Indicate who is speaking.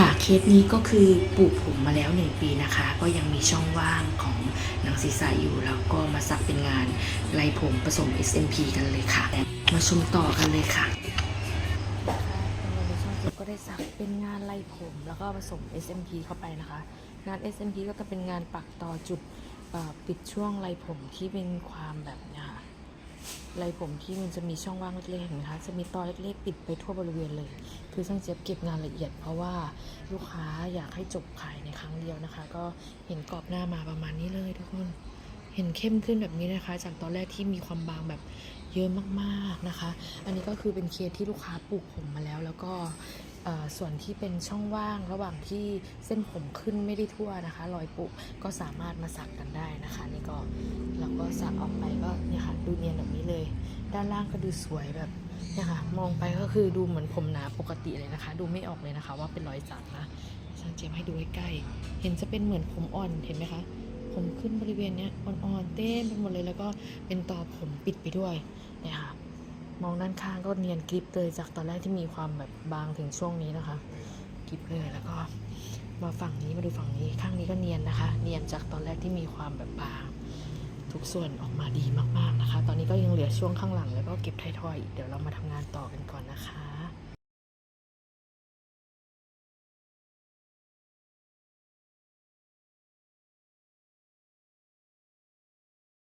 Speaker 1: ค่ะเคสนี้ก็คือปลูกผมมาแล้ว1ปีนะคะ ก็ยังมีช่องว่างของหนังศีรษะอยู่แล้วก็มาสักเป็นงานลายผมผสม SMP กันเลยค่ะ มาชมต่อกันเลยค่ะก็ได้สักเป็นงานลายผมแล้วก็ผสม SMP เข้าไปนะคะ งาน SMP ก็จะเป็นงานปักต่อจุดปิดช่วงลายผมที่เป็นความแบบเนี้ ไรผมที่มันจะมีช่องว่างเล็กๆเห็นไหมคะ จะมีตอเล็กๆปิดไปทั่วบริเวณเลย คือช่างเจี๊ยบเก็บงานละเอียด เพราะว่าลูกค้าอยากให้จบขายในครั้งเดียวนะคะ ก็เห็นกรอบหน้ามาประมาณนี้เลยทุกคน เห็นเข้มขึ้นแบบนี้นะคะ จากตอนแรกที่มีความบางแบบเยอะมากๆนะคะ อันนี้ก็คือเป็นเคสที่ลูกค้าปลูกผมมาแล้ว แล้วก็ ส่วนที่เป็นช่องว่างระหว่างที่เส้นผมขึ้นไม่ได้ทั่วนะคะ รอยปุก็สามารถมาสักกันได้นะคะ นี่ก็เราก็สักออกไปก็เนี่ยค่ะดูเนียนแบบนี้เลย ด้านล่างก็ดูสวยแบบเนี่ยค่ะมองไปก็คือดูเหมือนผมหนาปกติเลยนะคะ ดูไม่ออกเลยนะคะ ว่าเป็นรอยสักนะช่างเจมให้ดูใกล้ๆเห็นจะเป็นเหมือนผมอ่อนเห็นไหมคะผมขึ้นบริเวณเนี้ยอ่อนๆเต้มไปหมดเลยแล้วก็เป็นต่อผมปิดไปด้วยเนี่ยค่ะ มองด้านข้างก็เนียนกริบเลยจากตอนแรกที่มีความแบบบางถึงช่วงนี้นะคะกริบเลยแล้วก็มาฝั่งนี้มาดูฝั่งนี้ข้างนี้ก็เนียนนะคะ เนียนจากตอนแรกที่มีความแบบบาง ทุกส่วนออกมาดีมากๆนะคะ ตอนนี้ก็ยังเหลือช่วงข้างหลังแล้วก็เก็บไทยทอยอีกเดี๋ยวเรามาทำงานต่อกันก่อนนะคะ